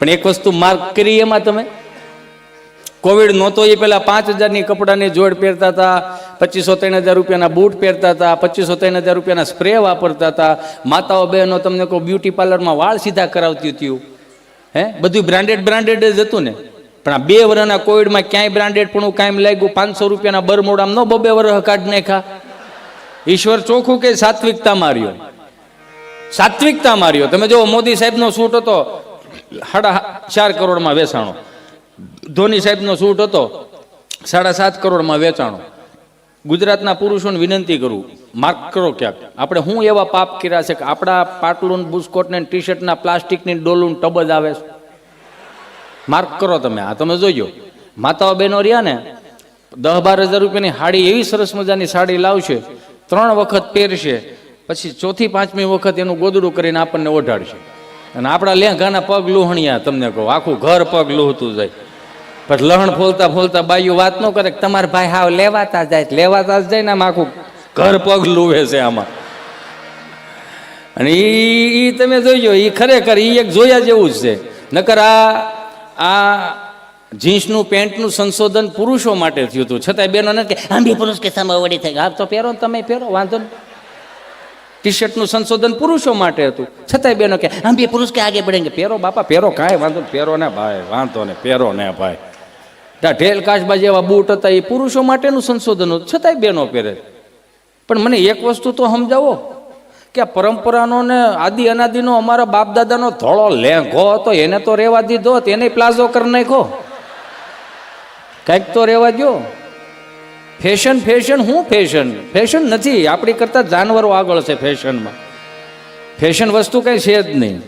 પણ એક વસ્તુ માર્ક કરી એમાં તમે. કોવિડ નહોતો, એ પહેલા પાંચ હજારની કપડાની જોડ પહેરતા હતા, પચીસો ત્રણ હજાર રૂપિયાના બૂટ પહેરતા હતા, પચીસો ત્રણ હજાર રૂપિયાના સ્પ્રે વાપરતા હતા. માતાઓ બહેનો તમને કહો બ્યુટી પાર્લરમાં વાળ સીધા કરાવતી હતી. હે? બધું બ્રાન્ડેડ બ્રાન્ડેડ જ હતું ને. પણ આ બે વર્ષના કોવિડમાં ક્યાંય બ્રાન્ડેડ પણ કાંઈ લાગ્યું? પાંચસો રૂપિયાના બરમોડામ ન બબે વર્ષ કાઢ નાખ્યા. ઈશ્વર ચોખ્ખું કે સાત્વિકતા માર્યો? સાત્વિકતા માર્યો. તમે જો મોદી સાહેબનો શૂટ હતો. સાડા ચાર કરોડમાં વેચાણો. ધોની સાહેબનો શૂટ હતો, સાડા સાત કરોડમાં વેચાણો. ગુજરાતના પુરુષોને વિનંતી કરું, માર્ક કરો ક્યાંક. આપણે હું એવા પાપ કર્યા છે કે આપણા પાટલુન બુસ્કોટને ટી શર્ટના પ્લાસ્ટિકની ડોલું ટબ જ આવે છે. માર્ક કરો તમે, આ તમે જોજો. માતાઓ બહેનો રહ્યા ને દસ બાર હજાર રૂપિયાની સાડી એવી સરસ મજાની સાડી લાવશે, ત્રણ વખત પહેરશે, પછી ચોથી પાંચમી વખત એનું ગોદડું કરીને આપણને ઓઢાડશે. અને આપણા લેંઘાના પગ લુહણિયા, તમને કહું, આખું ઘર પગ લુહતું જાય. પછી લહણ ફોલતા ફોલતા બાયું વાત ન કરે કે તમારા ભાઈ હાવ લેવાતા જાય, લેવાતા જ જાય ને આમ આખું ઘર પગ લુવે છે આમાં. અને એ તમે જોઈજો એ ખરેખર એ એક જોયા જેવું જ છે. નકર આ આ જીન્સનું, પેન્ટનું સંશોધન પુરુષો માટે થયું હતું. છતાંય બેનો નથી આમ બી પુરુષ કે સમવડી થઈ આ તો પહેરો તમે પહેરો, વાંધો નહીં. ટી શર્ટનું સંશોધન પુરુષો માટે હતું. છતાંય બેનો કે, આમ બી પુરુષ કે આગે બઢેંગે પહેરો બાપા, પહેરો કાંઈ વાંધો પહેરો ને ભાઈ, વાંધો ને પહેરો ને ભાઈ. ત્યાં ઢેલ કાચબા જેવા બૂટ હતા, એ પુરુષો માટેનું સંશોધન હતું. છતાંય બેનો પહેરે. પણ મને એક વસ્તુ તો સમજાવો, કે આ પરંપરાનો ને આદિ અનાદિનો અમારા બાપ દાદાનો ધોળો લેંઘો હતો, એને તો રહેવા દીધો, તેને પ્લાઝો કરી નાખો કંઈક તો રહેવા દો ફેશન ફેશન, હું ફેશન? ફેશન નથી, આપણી કરતાં જાનવરો આગળ છે ફેશનમાં. ફેશન વસ્તુ કંઈ છે જ નહીં.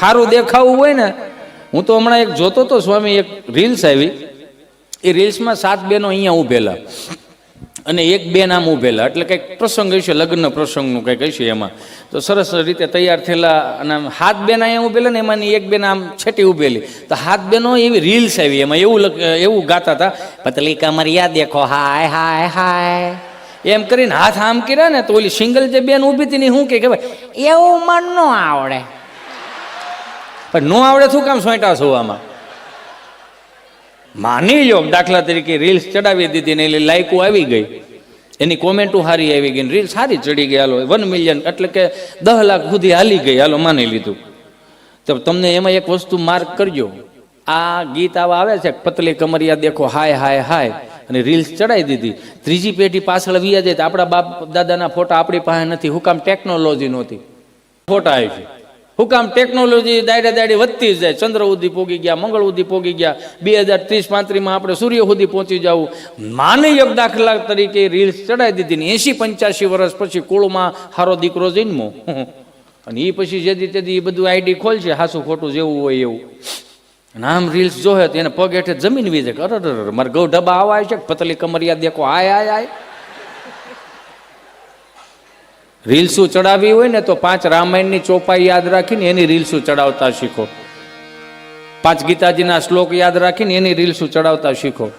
સારું દેખાવું હોય ને, હું તો હમણાં એક જોતો તો સ્વામી એક રીલ્સ આવી. એ રીલ્સમાં સાત બેનો અહીંયા ઊભેલા. અને એક બે આમ ઊભેલા, એટલે કંઈક પ્રસંગ હશે, લગ્ન પ્રસંગનું કંઈક હશે એમાં. તો સરસ રીતે તૈયાર થયેલા, અને હાથ બેન અહીંયા ઊભેલા ને એમાંની એક બેન આમ છેટી ઊભેલી. તો હાથ બેનો એવી રીલ્સ આવી, એમાં એવું એવું ગાતા હતા પતલી યાદ દેખો, હાય હાય હાય. એમ કરીને હાથ આમ કર્યા ને, તો ઓલી સિંગલ જે બેન ઊભી હતી ને શું કે ભાઈ એવું મન ન આવડે. પણ ન આવડે શું કામ સોંટા છો આમાં? માની લો દાખલા તરીકે રીલ્સ ચડાવી દીધી ને એટલે લાઈકો આવી ગઈ. એની કોમેન્ટો સારી આવી ગઈ રીલ સારી ચડી ગઈ. હાલો વન મિલિયન એટલે કે દસ લાખ સુધી હાલી ગઈ. હાલો, માની લીધું. તો તમને એમાં એક વસ્તુ માર્ક કરજો. આ ગીત આવા આવે છે, પતલી કમરિયા દેખો, હાય હાય હાય. અને રીલ્સ ચડાવી દીધી. ત્રીજી પેઢી પાછળ વી જાય તો આપણા બાપ દાદાના ફોટા આપણી પાસે નથી. હું કામ ટેકનોલોજી નહોતી. ફોટા આવી છે હું કામ ટેકનોલોજી દાડે દાડી વધતી જાય. ચંદ્ર સુધી પોગી ગયા, મંગળ સુધી પોગી ગયા. બે હજાર ત્રીસ પાંત્રીસમાં આપણે સૂર્ય સુધી પહોંચી જવું માને એક દાખલા તરીકે રીલ્સ ચડાવી દીધી ને એસી પંચ્યાસી વર્ષ પછી કુળમાં હારો દીકરો જન્મો. અને એ પછી જેદી તેથી એ બધું આઈડી ખોલશે, હાસું ખોટું જેવું હોય એવું. નામ રીલ્સ જોહે તો એને પગ હેઠે જમીન વીજે અરે મારે ગૌ ડબ્બા આવા છે પતલી કમરિયા દેખો, આય આય આય. રીલ્સું ચડાવી હોય ને તો પાંચ રામાયણની ચોપાઈ યાદ રાખીને એની રીલ્સું ચડાવતા શીખો. પાંચ ગીતાજીના શ્લોક યાદ રાખીને એની રીલ્સું ચડાવતા શીખો.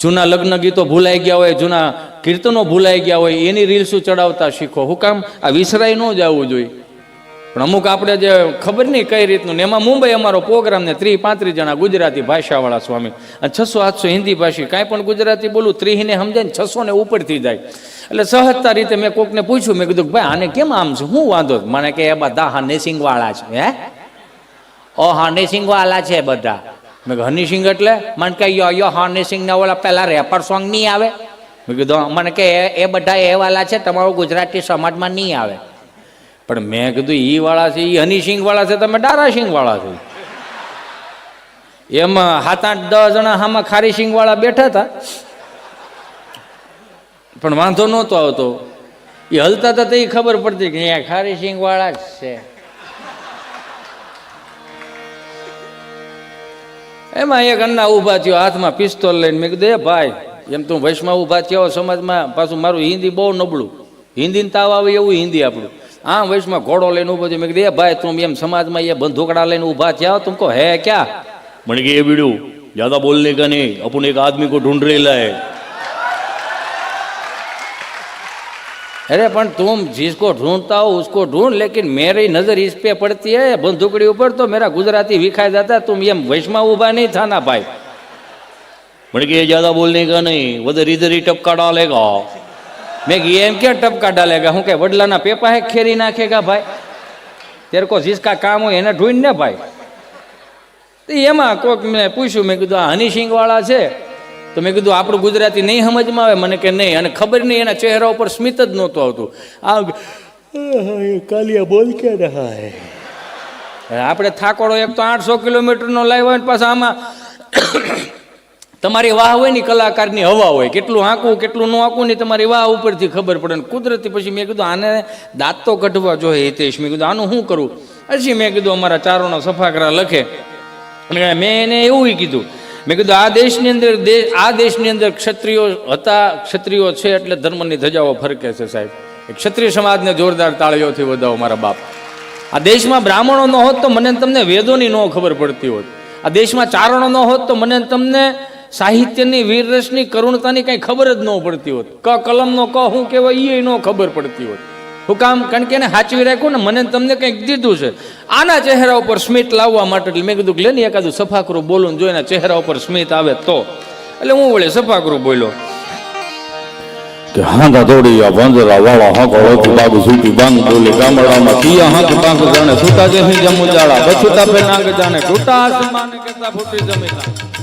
જૂના લગ્ન ગીતો ભૂલાઈ ગયા હોય, જૂના કીર્તનો ભૂલાઈ ગયા હોય, એની રીલ્સું ચડાવતા શીખો. હું કામ આ વિસરાય ન જવું જોઈએ પણ અમુક આપણે જે ખબર નહીં કઈ રીતનું એમાં મુંબઈ અમારો પ્રોગ્રામ ને ત્રીસ પાંત્રીસ જણા ગુજરાતી ભાષાવાળા સ્વામી. અને છસો આઠસો હિન્દી ભાષી, કાંઈ પણ ગુજરાતી બોલું ત્રીસને સમજાય ને છસો ને ઉપરથી જાય. એટલે સહજતા રીતે મેં કોકને પૂછ્યું, મેં કીધું ભાઈ, આને કેમ આમ છે? હું વાંધો મને કે એ બધા હા નેસિંગવાળા છે, હે? ઓ હા નેસિંગવાળા છે બધા. મેં કીધું હનીસિંગ એટલે? મને કે યો યો હા નેસિંગ ના ઓલા પેલા રેપર સોંગ નહીં આવે. મેં કીધું મને કે એ- એ બધા એ વાળા છે, તમારું ગુજરાતી સમાજમાં નહીં આવે. પણ મેં કીધું, ઈ વાળા છે, ઈ હની સિંગ વાળા છે, તમે ડારા સિંગ વાળા છો. એમાં સાત આઠ દસ જણા હામાં ખારી સિંગ વાળા બેઠા હતા. પણ વાંધો નહોતો આવતો. એ હલતા હતા તો એ ખબર પડતી કે અહીંયા ખારી સિંગવાળા જ છે. એમાં એક અન્ના ઊભા થયો, હાથમાં પિસ્તોલ લઈને મેં કીધું, એ ભાઈ, એમ તું વૈશમાં ઊભા થયો સમાજમાં, પાછું મારું હિન્દી બહુ નબળું. હિન્દીને તાવ આવે એવું હિન્દી આપણું. આ વૈશમાં ઘોડો લઈને ઊભો થયો. મેં કીધું, એ ભાઈ, તું એમ સમાજમાં એ બંધુકડા લઈને ઊભા થયા તું કહો, હે ક્યાં? મને કે, એ બીડું જ્યાદા બોલને કે નહીં? અપુન એક આદમી કો ઢૂંઢ રહેલા હે अरे पण तुम जिसको ढूंढता हो उसको ढूंढ लेकिन मेरी नजर इस पे पड़ती है बंदूकड़ी ऊपर तो मेरा गुजराती विखाई जाता है तुम ये वैष्णव उभा नहीं था ना भाई म्हणे की ये ज्यादा बोलने का नहीं वधर इधर ही टपका डालेगा मैं कि ये क्या टपका डालेगा हूँ क्या वडलाना पेपा है खेरी नाखेगा भाई तेरे को जिसका काम हो એને ઢૂંઢ ને ભાઈ તો એમાં કોઈક મેં પૂછ્યું મેં કીધું આ હનીસિંગ વાળા છે તો મેં કીધું આપણું ગુજરાતી નહીં સમજમાં આવે? મને કે નહીં. અને ખબર નહીં એના ચહેરા ઉપર સ્મિત જ નહોતું આવતું. આ કાલિયા બોલ કે રહા હે? આપણે થાકોડો એક તો આઠસો કિલોમીટરનો લાવ્યો હોય પાછા આમાં તમારી વાહ હોય ને કલાકારની હવા હોય. કેટલું હાંકવું કેટલું ન હાંકવું ને તમારી વાહ ઉપરથી ખબર પડે. ને કુદરતી પછી મેં કીધું આને દાંત તો કઢવા જોઈએ હિતેશ. મેં કીધું આનું શું કરું? પછી મેં કીધું અમારા ચારોનો સફાકરા લખે. મેં એને એવું કીધું મેં કીધું, આ દેશની અંદર દેશ આ દેશની અંદર ક્ષત્રિયો હતા, ક્ષત્રિયો છે એટલે ધર્મની ધજાઓ ફરકે છે સાહેબ. ક્ષત્રિય સમાજને જોરદાર તાળીઓથી વધાવો મારા બાપ. આ દેશમાં બ્રાહ્મણો ન હોત તો મને તમને વેદોની ન ખબર પડતી હોત. આ દેશમાં ચારણો ન હોત તો મને તમને સાહિત્યની, વીરરસની, કરુણતાની કાંઈ ખબર જ ન પડતી હોત. ક કલમનો ક હું કહેવાય એ ન ખબર પડતી હોત. શું કામ કારણ કે એને સાચવી રાખ્યું ને મને તમને કંઈક દીધું છે. આના ચહેરા ઉપર સ્મિત લાવવા માટે એટલે મેં કીધું લે ને એકાદું સફાકરું બોલું જો એના ચહેરા ઉપર સ્મિત આવે તો. એટલે હું વળે સફાકરું બોલ્યો. કે હાંધા દોડિયા વાંદરા વાળા હાંકો હોતી બાબુ સૂટી બાંગ બોલી, ગામડામાં કિયા હાંક બાંગ જાણે સુતા જે જમુ જાળા બછુતા પે નાગ જાણે ટૂટા આસમાન કરતા ફૂટી જમીતા.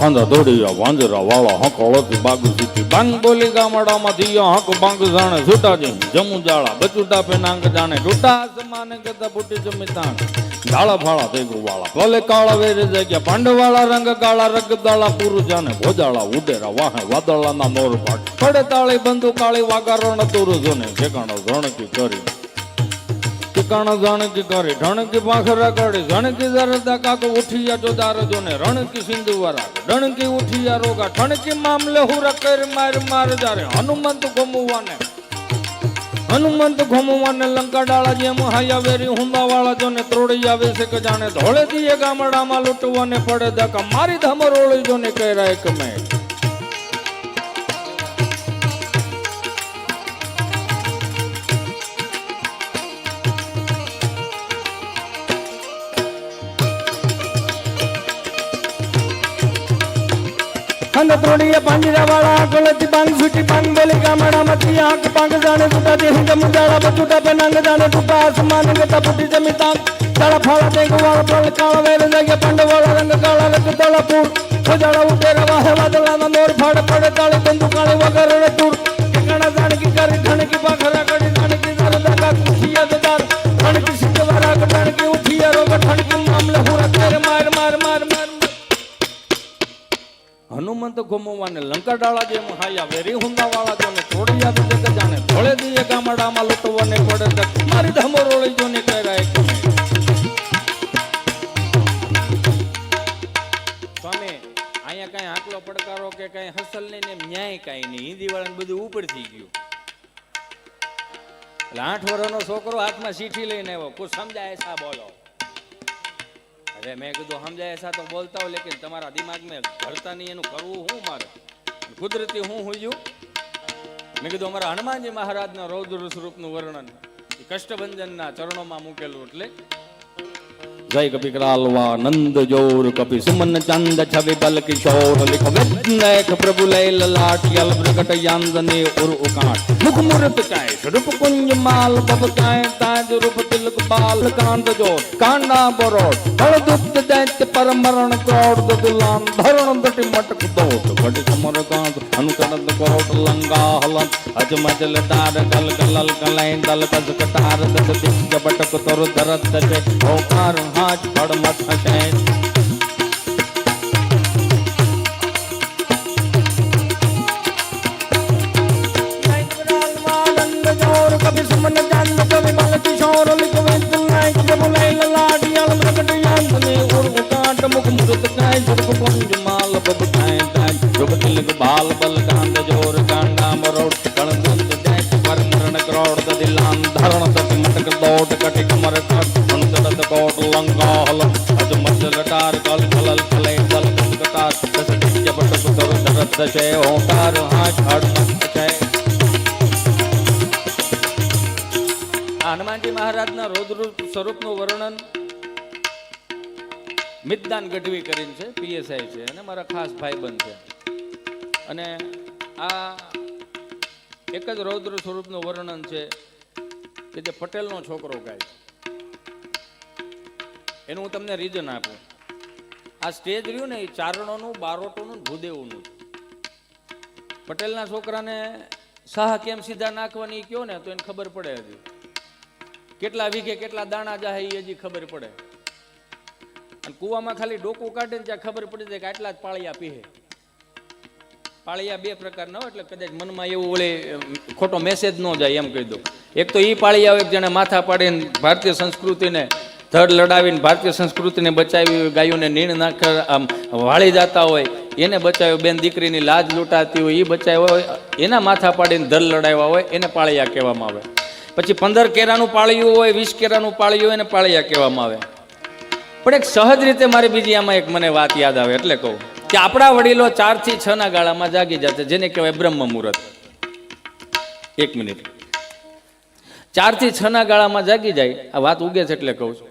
હાંધા દોડિયા વાંજરા, વાળા હાંકો હોતી બાબુ સૂટી બાંગ બોલી ગામડામાં કિયા હાંક બાંગ જાણે સુતા જે હી જમુ. જાળા બછુતા પે નાગ જાણે ટૂટા આસમાન કરતા ફૂટી જમીતા ડાળા ફાળા થઈ વાળા. ભલે કાળા વેરે જગ્યા, પાંડવાળા રંગ કાળા રગ દાળા પૂરું જાને ભોજાળા, ઉડેરા, વાહે, વાદળાના મોર પાટ પડે તાળી બંધુ કાળી, વાગારણ તુરુ જોને ઠેકાણો કરી. ઠેકાણો જાણકી કરી ઢણકી પાંખરા કરે ઝણકી ધરતા કાકો ઉઠિયા જો દાર જોને રણકી સિંધુ વરા ડણકી ઉઠિયા રોગા, ઠણકી મામલે હુરા કર માર માર જારે, હનુમંત ગમુવાને હનુમંત ઘોમવાને લંકા ડાળા જેમ હાયા વેરી હુંદા વાળા જોને ત્રોડી આવે છે કે જાણે ધોળે દીએ ગામડામાં લૂંટવાને પડે દાકા મારી ધમરોળી જોને કહેરાય કે મેં. અને ત્રોડીએ પાંજરા વાળા ગળતી બાંગ સુટી બાંગ બોલી ગામડામાં થી આંખ પાંગ જાણે સુટા દે જમ મુજાળા બચુટા પે નાંગ જાણે ટૂટા આસમાન ગતા ફૂટી જમી તાંગ તાળા ફાળા તે ગવાળા પલ કાળા વેર જગ્યા પાંડ વાળા રંગ કાળા લગ તળા પૂર ખોજાળા ઉઠે રવા હે વાદળાના મોર ફાડ પડે તાળી બંદુ કાળી વગર ટૂર ઠેકાણા જાણકી કરી ઠણકી પાખરા કરી ઠણકી જારદા કા કુશિયા દદાર ઠણકી સિદ્ધવારા ઠણકી ઉઠિયા રોગ ઠણકી મામલે હુરા તેર માર હનુમંત ઘોમવાને લંકા ડાળા જેમ હાયા, વેરી હુંદા વાળા જોને થોડી યાદ જગ જાણે ધોળે દીએ ગામડામાં લૂંટવાને પડે મારી ધમરોળી જોને કહેરાય કે મેં અહીંયા કાંઈ આટલો પડકારો કે કઈ હસલ નહીં ને ન્યાય કઈ નહીં. હિન્દી વાળાને બધું ઉપર થઈ ગયું. એટલે આઠ વર્ષનો છોકરો હાથમાં ચીઠી લઈને આવ્યો. કોઈ સમજાય સા બોલો? અરે મેં કીધું, સમજાય સા તો બોલતા હોય, લેકિન તમારા દિમાગમાં ઘડતા નહીં એનું કરવું હું મારે? કુદરતી હું હુંયું મેં કીધું, અમારા હનુમાનજી મહારાજના રૌદ્ર સ્વરૂપનું વર્ણન કષ્ટભંજનના ચરણોમાં મૂકેલું એટલે જય કપી કરાલવા નંદ જોર કપી સુમન ચંદ છવિ બલ કિશોર, લિખ વિઘ્નેખ પ્રભુ લય લલાટ યલ પ્રગટ યાંદને ઉર ઉકાટ મુખ મુરત કાય સ્વરૂપ કુંજ માલ બબ કાય તાજ રૂપ તિલક બાલ કાંત જો કાંડા બરોડ હળ દુપ્ત દૈત્ય પરમરણ ક્રોડ દુલાન ધરણ દટી મટક દોટ ઘટ સમર કાંત અનુકરદ કોટ, લંગા હલન, અજ મજલ તાર, કલ કલલ કલૈ દલ કસ કટાર દસ દિગ્ગ બટક તર ધરત, દજે, ઓકાર યાંતને ઉર ઉકાટ મુખ મુરત કાય ગઢવી કરીને છે પીએસઆઈ છે અને મારા ખાસ ભાઈબંધ છે. અને આ એક જ રૌદ્ર સ્વરૂપનું વર્ણન છે કે જે પટેલનો છોકરો ગાય એનું હું તમને રીઝન આપું. આ સ્ટેજ રહ્યું ને એ ચારણોનું, બારોટોનું, ભૂદેવનું. પટેલના છોકરાને સાહ કેમ સીધા નાખવાની કયો ને, તો એને ખબર પડે હજી. કેટલા વીઘે કેટલા દાણા જાહે એ હજી ખબર પડે. કૂવામાં ખાલી ડોકું કાઢે ને ત્યાં ખબર પડી જાય કે આટલા જ પાળિયા પીહે. પાળિયા બે પ્રકારના હોય એટલે કદાચ મનમાં એવું વળે ખોટો મેસેજ ન જાય એમ કહી દઉં. એક તો એ પાળિયા હોય જેને માથા પાડીને ભારતીય સંસ્કૃતિને ધડ લડાવીને ભારતીય સંસ્કૃતિને બચાવી હોય, ગાયોને નીણ નાખ, આમ, વાળી જતા હોય, એને બચાવ્યો, બેન દીકરીની લાજ લૂંટાતી હોય એ બચાવ્યો હોય, એના માથા પાડીને ધડ લડાવ્યા હોય, એને પાળિયા કહેવામાં આવે. પછી પંદર કેરાનું પાળિયું હોય, વીસ કેરાનું પાળિયું હોય, એને પાળિયા કહેવામાં આવે. પણ એક સહજ રીતે મારી બીજી આમાં એક મને વાત યાદ આવે, એટલે કહું કે આપણા વડીલો ચારથી છ ના ગાળામાં જાગી જતા જેને કહેવાય બ્રહ્મ મુહૂર્ત. એક મિનિટ. ચારથી છ ના ગાળામાં જાગી જાય, આ વાત ઉગે છે એટલે કહું છું.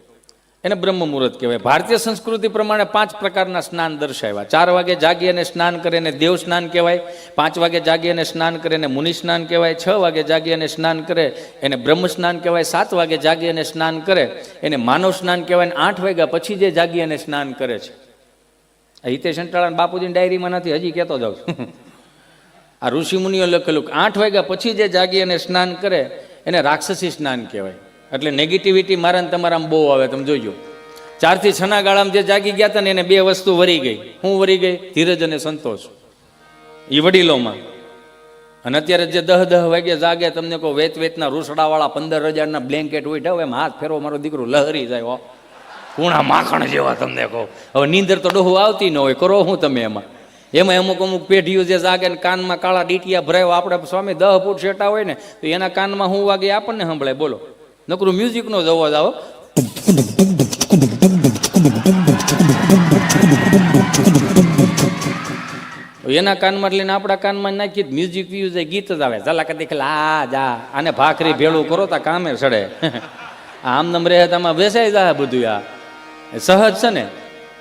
એને બ્રહ્મ મુહૂર્ત કહેવાય. ભારતીય સંસ્કૃતિ પ્રમાણે પાંચ પ્રકારના સ્નાન દર્શાવ્યા. ચાર વાગે જાગી અને સ્નાન કરે એને દેવ સ્નાન કહેવાય. પાંચ વાગે જાગી અને સ્નાન કરે એને મુનિ સ્નાન કહેવાય. છ વાગે જાગી અને સ્નાન કરે એને બ્રહ્મ સ્નાન કહેવાય. સાત વાગે જાગી અને સ્નાન કરે એને માનવ સ્નાન કહેવાય. આઠ વાગ્યા પછી જે જાગી અને સ્નાન કરે છે. હિતેશ અંટાળા બાપુજીની ડાયરીમાં નથી, હજી કહેતો જાઉં છું. આ ઋષિમુનિઓ લખેલું કે આઠ વાગ્યા પછી જે જાગી અને સ્નાન કરે એને રાક્ષસી સ્નાન કહેવાય. એટલે નેગેટિવિટી મારા ને તમારામાં બહુ આવે, તમે જોયો ચારથી છના ગાળામાં જે જાગી ગયા હતા ને એને બે વસ્તુ વરી ગઈ. હું વરી ગઈ? ધીરજ અને સંતોષ. એ વડીલોમાં. અને અત્યારે જે દહ દહ વાગે જાગે, તમને કહો, વેત વેતના રૂસડાવાળા પંદર હજારના બ્લેન્કેટ હોય ઉઠાવ એમ હાથ ફેરવો, મારો દીકરો લહરી જાય, હો. માખણ જેવા તમને કહો. હવે નીંદર તો ડોહું આવતી ન હોય, કરો હું તમે એમાં. એમાં અમુક અમુક પેઢીઓ જે જાગે ને કાનમાં કાળા ડીટિયા ભરાયો, આપણે સ્વામી દહ ફૂટ શેટા હોય ને, તો એના કાનમાં હું વાગે આપણને સંભળાય, બોલો. નકરું મ્યુઝિકનો જ અવાજ આવો. એના કાનમાં લઈને આપણા કાનમાં નાખી મ્યુઝિક વ્યુઝ ગીત જ આવે. ઝલક દેખલા આ જા આને ભાખરી ભેળું કરો તા કામે સડે. આમ નમ રહે આમાં બેસાઈ જાય બધું આ. સહજ છે ને?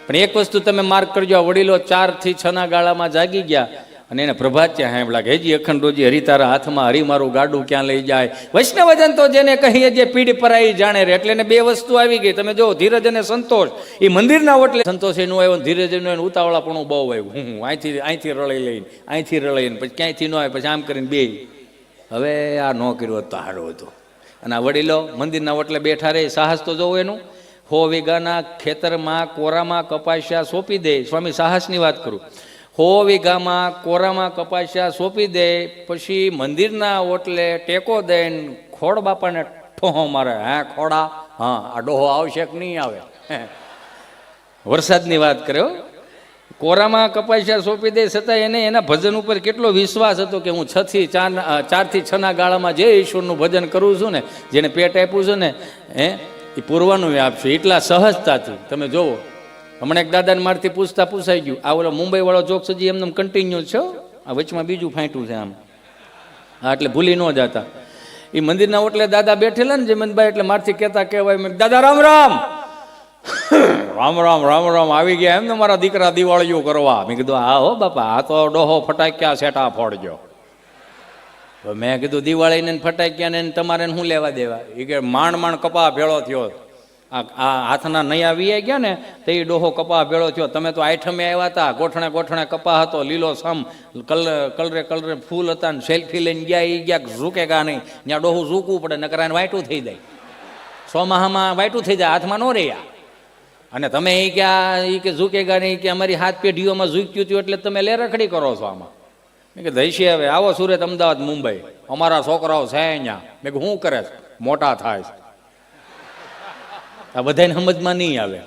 પણ એક વસ્તુ તમે માર્ક કરજો વડીલો ચારથી છ ના ગાળામાં જાગી ગયા. અને એને પ્રભાત ત્યાં હેમળા કે, હેજી અખંડ રોજી હરિતારા હાથમાં હરી મારું ગાડું ક્યાં લઈ જાય? વૈષ્ણવજન તો જેને કહીએ જે પીડ પરાઈ જાણે રે, એટલે એને બે વસ્તુ આવી ગઈ. તમે જો, ધીરજ અને સંતોષ. એ મંદિરના ઓટલે સંતોષ એનું આવ્યો ધીરજ એનું આવ્યું ઉતાવળાપણું બહુ આવ્યું. હું અહીંથી અહીંથી રળી લઈને અહીંથી રળીને પછી ક્યાંયથી ન આવે પછી આમ કરીને બે હવે આ ન કર્યું હોત તો સારું હતું. અને આ વડીલો મંદિરના ઓટલે બેઠા રહે, સાહસ તો જોવું એનું. હો વીઘાના ખેતરમાં, કોરામાં કપાસિયા સોંપી દે. સ્વામી સાહસની વાત કરું. હો વીઘામાં કોરામાં કપાસિયા સોંપી દે, પછી મંદિરના ઓટલે ટેકો દઈને ખોડ બાપાને ઠોહો મારે. હે ખોડા હા, આ ડોહો આવશે કે નહીં આવે? વરસાદની વાત કર્યો કોરામાં કપાસિયા સોંપી દે છતાં એને એના ભજન ઉપર કેટલો વિશ્વાસ હતો કે હું છથી ચાર ચારથી છના ગાળામાં જે ઈશ્વરનું ભજન કરું છું ને, જેને પેટ આપ્યું છે ને, હે, એ પૂરવાનું આપશું. એટલા સહજતાથી. તમે જોવો હમણાં એક દાદાને મારથી પૂછતા પૂછાઈ ગયું. આ ઓલો મુંબઈ વાળો જોક સજી એમને કન્ટિન્યુ છે આ વચમાં બીજું ફાંટ્યું છે આમ. હા, એટલે ભૂલી ન જતા. એ મંદિરના ઓટલે દાદા બેઠેલા ને જયમંતભાઈ એટલે મારથી કહેતા કહેવાય દાદા, રામ રામ. રામ રામ રામ રામ. આવી ગયા એમ ને મારા દીકરા દિવાળીઓ કરવા. મેં કીધું, હા હો, બાપા, આ તો ડોહો ફટાક્યા સેટા ફોડજો. મેં કીધું, દિવાળીને ફટાક્યા ને તમારે શું લેવા દેવા? એ કે, માંડ માંડ કપા ભેળો થયો. આ હાથના નયા આવી ગયા ને, તો એ ડોહો કપા ભેળો થયો. તમે તો આઠમે આવ્યા હતા ગોઠણે ગોઠણે કપા હતો, લીલો સમ કલર કલરે કલરે ફૂલ હતા ને સેલ્ફી લઈને ગયા એ ગયા ઝૂકે કા નહીં. ત્યાં ડોહું ઝૂકવું પડે નકરાને વાયટું થઈ જાય. સોમાહામાં વાયટું થઈ જાય, હાથમાં ન રહ્યા અને તમે એ કે આ એ કે ઝૂકેગા નહીં કે અમારી હાથ પેઢીઓમાં ઝૂક્યું હતું એટલે તમે લે રખડી કરો છો આમાં. મેં કે દઈશી હવે, આવો સુરત, અમદાવાદ, મુંબઈ. અમારા છોકરાઓ છે અહીંયા. મેં કે શું કરે છે? મોટા થાય છે. આ બધાને સમજમાં નહીં આવે.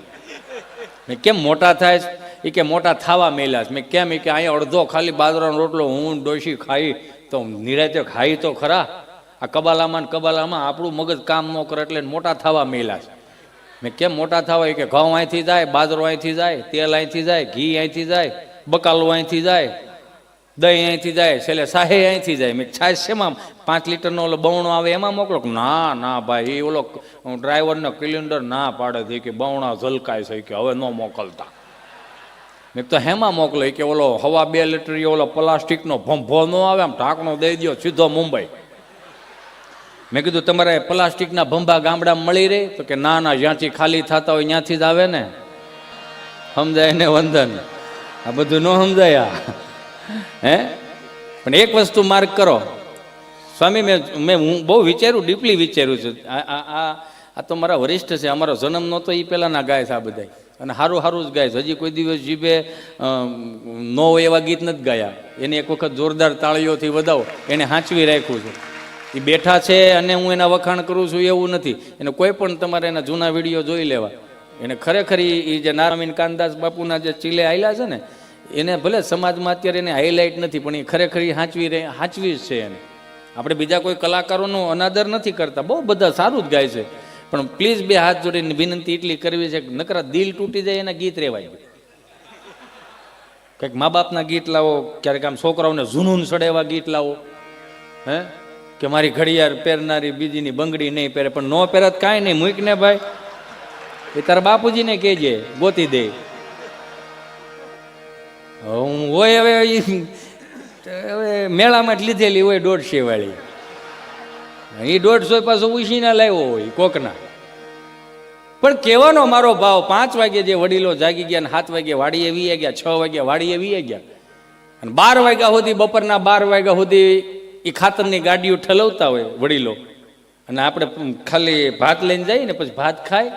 મેં કેમ મોટા થાય એ કે મોટા થાવા મેલા છે. મેં કેમ? એ કે અહીંયા અડધો ખાલી બાજરાનો રોટલો હું ડોશી ખાઈ તો નિરાતે ખાઈ તો ખરા. આ કબાલામાં ને કબાલામાં આપણું મગજ કામ ન કરે એટલે મોટા થવા મેલા છે. મેં કેમ મોટા થવા? એ કે ઘઉં અહીંથી જાય, બાજરો અહીંથી જાય, તેલ અહીંથી જાય, ઘી અહીંથી જાય, બકાલો અહીંથી જાય. દહીં અહીંથી જાય, છેલ્લે સાહે અહીંથી જાય. મેં છાશ શેમાં? પાંચ લીટરનો ઓલો બવણો આવે, એમાં મોકલો? ના ના ભાઈ, એ ઓલો ડ્રાઈવરનો કિલિન્ડર ના પાડે છે કે બવણા ઝલકાય છે કે હવે ન મોકલતા. મેં તો હેમાં મોકલો? કે, ઓલો હવા બે લીટર, ઓલો પ્લાસ્ટિકનો ભંભો ન આવે, આમ ઢાંકણો દઈ દો સીધો મુંબઈ. મેં કીધું, તમારે પ્લાસ્ટિકના ભંભા ગામડામાં મળી રહે? તો કે, ના ના, જ્યાંથી ખાલી થતા હોય ત્યાંથી જ આવે ને. સમજાય ને વંદન? આ બધું ન સમજાય આ. હે? પણ એક વસ્તુ માર્ક કરો. સ્વામી, મેં મેં હું બહુ વિચાર્યું ડીપલી વિચાર્યું છે. આ તો મારા વરિષ્ઠ છે, અમારો જન્મ નહોતો એ પહેલાંના ગાય છે આ બધા અને સારું સારું જ ગાય છે. હજી કોઈ દિવસ જીભે ન હોય એવા ગીત નથી ગાયા. એને એક વખત જોરદાર તાળીઓથી વધાવો. એને હાંચવી રાખ્યું છે. એ બેઠા છે અને હું એના વખાણ કરું છું, એવું નથી. એને કોઈ પણ તમારે એના જૂના વીડિયો જોઈ લેવા. એને ખરેખર એ જે નારાયણ કાનદાસ બાપુના જે ચીલે આવેલા છે ને એને ભલે સમાજમાં અત્યારે એને હાઇલાઇટ નથી, પણ એ ખરેખર એ હાંચવી રહે, હાંચવી જ છે એને. આપણે બીજા કોઈ કલાકારોનો અનાદર નથી કરતા, બહુ બધા સારું જ ગાય છે. પણ પ્લીઝ બે હાથ જોડીને વિનંતી એટલી કરવી છે કે નકરા દિલ તૂટી જાય એના ગીત રેવાય. કંઈક મા બાપના ગીત લાવો, ક્યારેક આમ છોકરાઓને ઝૂનૂન સડે એવા ગીત લાવો. હે? કે મારી ઘડિયાળ પહેરનારી બીજીની બંગડી નહીં પહેરે, પણ નો પહેરત કાંઈ નહીં. મૂકને ભાઈ. એ તારા બાપુજીને કહેજે, ગોતી દે. હું હોય હવે હવે મેળામાં જ લીધેલી હોય દોઢશે વાળી. એ દોઢસો પાછો ઉછીના લાવ્યો હોય કોકના. પણ કહેવાનો મારો ભાવ, પાંચ વાગે જે વડીલો જાગી ગયા અને સાત વાગે વાડીએ વી ગયા, છ વાગે વાડીએ વી ગયા. અને બાર વાગ્યા સુધી, બપોરના બાર વાગ્યા સુધી એ ખાતરની ગાડીઓ ઠલવતા હોય વડીલો. અને આપણે ખાલી ભાત લઈને જઈએ ને પછી ભાત ખાય.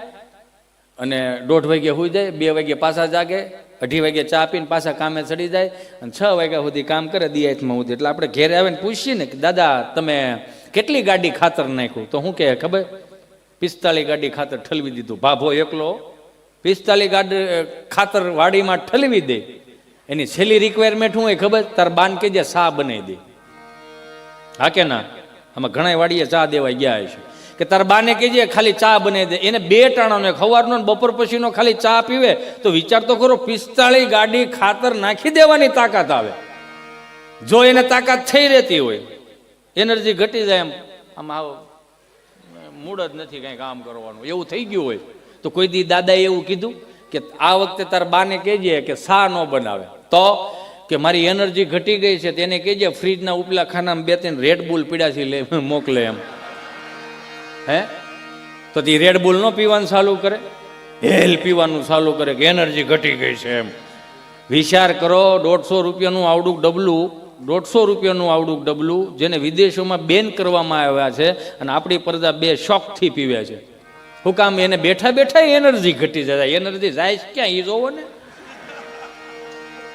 અને દોઢ વાગે હોઈ જાય, બે વાગે પાછા જાગે. અઢી વાગે ચા પીને પાછા કામે ચડી જાય અને છ વાગ્યા સુધી કામ કરે દિયાતમાં સુધી એટલે આપણે ઘેરે આવીને પૂછીએ ને કે, દાદા, તમે કેટલી ગાડી ખાતર નાખ્યું? તો શું કહે, ખબર? પિસ્તાળી ગાડી ખાતર ઠલવી દીધું. ભાભો એકલો? પિસ્તાળી ગાડી ખાતર વાડીમાં ઠલવી દે. એની છેલ્લી રિક્વાયરમેન્ટ શું હોય ખબર? તાર બાન કે જે સા બનાવી દે. હા કે ના? આમાં ઘણા વાડીએ ચા દેવા ગયા છે કે તાર બાને કહેજે, ખાલી ચા બનાવી દે. એને બે ટાણાનો, એક સવારનો બપોર પછીનો ખાલી ચા પીવે. તો વિચાર તો કરો પિસ્તાળી ગાડી ખાતર નાખી દેવાની તાકાત આવે. જો એને તાકાત થઈ રહેતી હોય, એનર્જી ઘટી જાય એમ. આમ આવો. મૂડ જ નથી કાંઈ કામ કરવાનું. એવું થઈ ગયું હોય. તો કોઈ દી દાદાએ એવું કીધું કે આ વખતે તાર બાને કહેજે કે સા ન બનાવે. તો કે મારી એનર્જી ઘટી ગઈ છે તેને કહેજે, ફ્રીજના ઉપલા ખાનામાં બે ત્રણ રેડ બુલ પીડાથી લે, મોકલે એમ. હે? તો તે રેડ બુલ ન પીવાનું ચાલુ કરે? હેલ પીવાનું ચાલુ કરે કે એનર્જી ઘટી ગઈ છે એમ. વિચાર કરો, દોઢસો રૂપિયાનું આવડું ડબલું, દોઢસો રૂપિયાનું આવડું ડબલું જેને વિદેશોમાં બેન કરવામાં આવ્યા છે અને આપણી પરદા બે શોખથી પીવે છે. શું કામ એને બેઠા બેઠા એનર્જી ઘટી જાય. એનર્જી જાય ક્યાં? એ જોવો ને.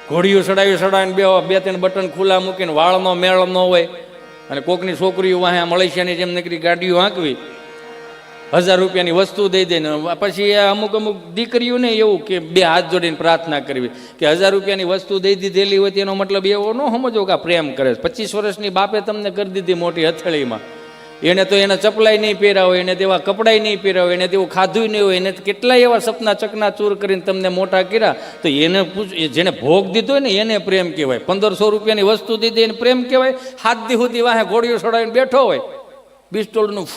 ઘોડીઓ ચડાવી ચડાવીને બે બે ત્રણ બટન ખુલ્લા મૂકીને વાળનો મેળ ન હોય. અને કોકની છોકરીઓ વાહે મલેશિયાની જેમ નીકળી ગાડીઓ હાંકવી. હજાર રૂપિયાની વસ્તુ દઈ દઈને પછી અમુક અમુક દીકરીઓને એવું કે બે હાથ જોડીને પ્રાર્થના કરવી કે હજાર રૂપિયાની વસ્તુ દઈ દીધેલી હોય તેનો મતલબ એવો ન સમજો કે પ્રેમ કરે પચીસ વર્ષની બાપે તમને કરી દીધી મોટી હથેળીમાં. એને તો એને ચપલાઈ નહીં પહેર્યા હોય, એને તેવા કપડાય નહીં પહેર્યા હોય, એને તેવું ખાધું નહીં હોય, એને કેટલાય એવા સપના ચકના ચૂર કરીને તમને મોટા કર્યા, તો એને પૂછ જેને ભોગ દીધો હોય ને એને પ્રેમ કહેવાય. પંદરસો રૂપિયાની વસ્તુ દીધી એને પ્રેમ કહેવાય. હાથ દી સુધી વાહે ઘોડીઓ છોડાવીને બેઠો હોય. બિસ્ટોલનું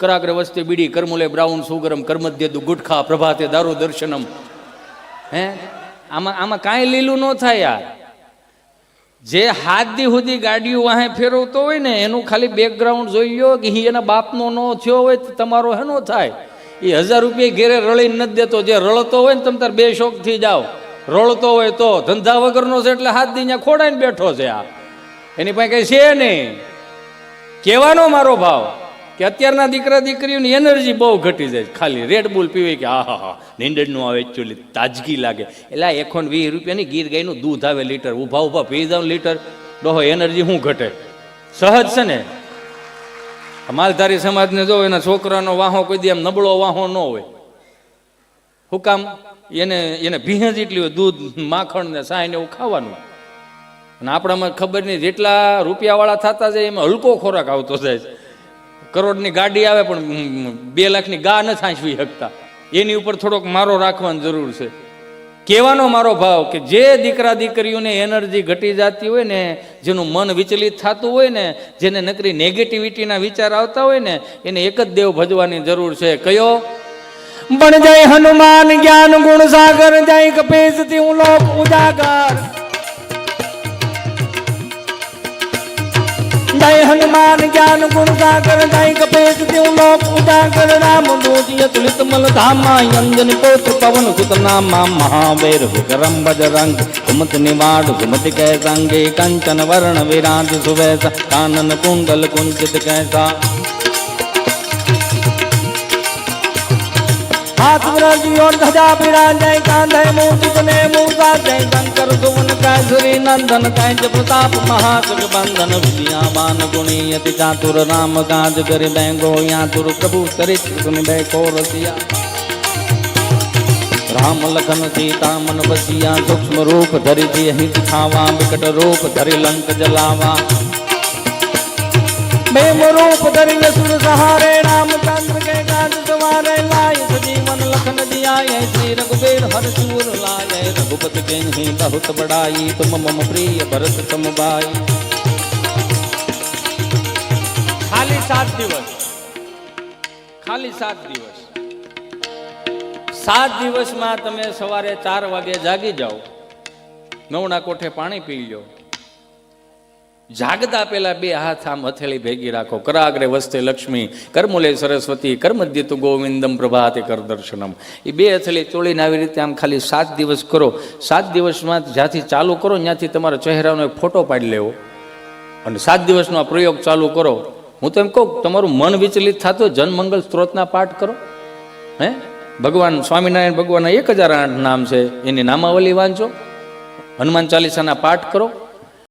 કરાગ્ર વસ્તે બીડી, કરમુલે બ્રાઉન સુગરમ કર્મદ્યદુ ગુટખા, પ્રભાતે દારૂ દર્શનમ. હે? આમાં આમાં કાંઈ લીલું ન થાય યાર. જે હાથ દી સુધી ગાડીઓ વાહે ફેરવતો હોય ને, એનું ખાલી બેકગ્રાઉન્ડ જોઈ કે હી એના બાપનો ન થયો હોય તો તમારો હેનો થાય. એ હજાર રૂપિયા ઘેરે રળીને નથી દેતો. જે રળતો હોય ને, તમે તાર બે શોખથી જાઓ. રળતો હોય તો ધંધા વગરનો છે એટલે હાથ દી ખોડાઈને બેઠો છે આ. એની પાસે કઈ છે નહીં. કહેવાનો મારો ભાવ કે અત્યારના દીકરા દીકરીઓની એનર્જી બહુ ઘટી જાય ખાલી રેડ બુલ પીવે કે આ હા હા નીંદડનું આવે એકચ્યુઅલી, તાજગી લાગે. એટલે એકોન વીસ રૂપિયાની ગીર ગાયનું દૂધ આવે લીટર, ઊભા ઊભા પી જાવ લીટર. ડોહો એનર્જી શું ઘટે? સહજ છે ને? માલધારી સમાજને જો એના છોકરાનો વાહો કોઈ દી એમ નબળો વાહો ન હોય. હુકામ, એને એને ભીહ એટલી હોય, દૂધ, માખણ ને સાય ને એવું ખાવાનું. અને આપણામાં ખબર નહીં જેટલા રૂપિયાવાળા થતા જાય એમાં હલકો ખોરાક આવતો જાય. છે. કરોડની ગાડી આવે પણ બે લાખની ગા ન સાંચવી શકતા. એની ઉપર થોડોક મારો રાખવાની જરૂર છે. કહેવાનો મારો ભાવ કે જે દીકરા દીકરીઓને એનર્જી ઘટી જતી હોય ને, જેનું મન વિચલિત થતું હોય ને, જેને નકરી નેગેટિવિટીના વિચાર આવતા હોય ને, એને એક જ દેવ ભજવાની જરૂર છે. કયો? પણ જય હનુમાન, જ્ઞાન, ગુણ, સાગર, જય કપેશથી હું લોક ઉજાગર. જય હનુમાન જ્ઞાન ગુણ સાગર જય કપેશ દેવ લોક ઉજાગર રામ દૂજિય તુલિત મલ ધામા અંજન પોત પવન સુત નામા મહાવીર વિક્રમ બજરંગ સુમત નિવાડ સુમત कै સંગે કંચન વરણ વિરાજ સુવેશ કાનન કુંડલ કુંચિત કૈસા विराजी और ध्वजा विराज जय कांधे मूर्ति ने मूर्ता जय शंकर, सुवन कैसरी नंदन कैच प्रताप महासुख बंधन विद्यामान गुणी यति चातुर राम काज करि बैंगो यातुर प्रभु चरित्र सुनि बैको रसिया राम लखन सीता मन बसिया, सूक्ष्म रूप धरि दियहि दिखावा, विकट रूप धरि लंक जलावा। भीम रूप धरि सहारे रामचंद्र के काज सवारे लाय सजीवन लखन जियाए श्री रघुवीर हर सूर लाए रघुपति के ही बहुत बड़ाई तुम मम प्रिय भरत समबाई ખાલી સાત દિવસ ખાલી સાત દિવસ સાત દિવસમાં તમે સવારે ચાર વાગે જાગી જાઓ નવના કોઠે પાણી પી લો જાગતા પેલા બે હાથ આમ હથેળી ભેગી રાખો. કરાગ્રે વસ્તે લક્ષ્મી, કર્મુલે સરસ્વતી, કરમધ્ય તુ ગોવિંદમ પ્રભાતે કર દર્શનમ. એ બે હથેળી ચોળીને આવી રીતે આમ ખાલી સાત દિવસ કરો. સાત દિવસમાં જ્યાંથી ચાલુ કરો ત્યાંથી તમારા ચહેરાનો એક ફોટો પાડી લેવો. અને સાત દિવસનો આ પ્રયોગ ચાલુ કરો. હું તો એમ કહું, તમારું મન વિચલિત થતું, જનમંગલ સ્ત્રોતના પાઠ કરો. હે? ભગવાન સ્વામિનારાયણ ભગવાનના એક હજાર આઠ નામ છે. એની નામાવલી વાંચો. હનુમાન ચાલીસાના પાઠ કરો.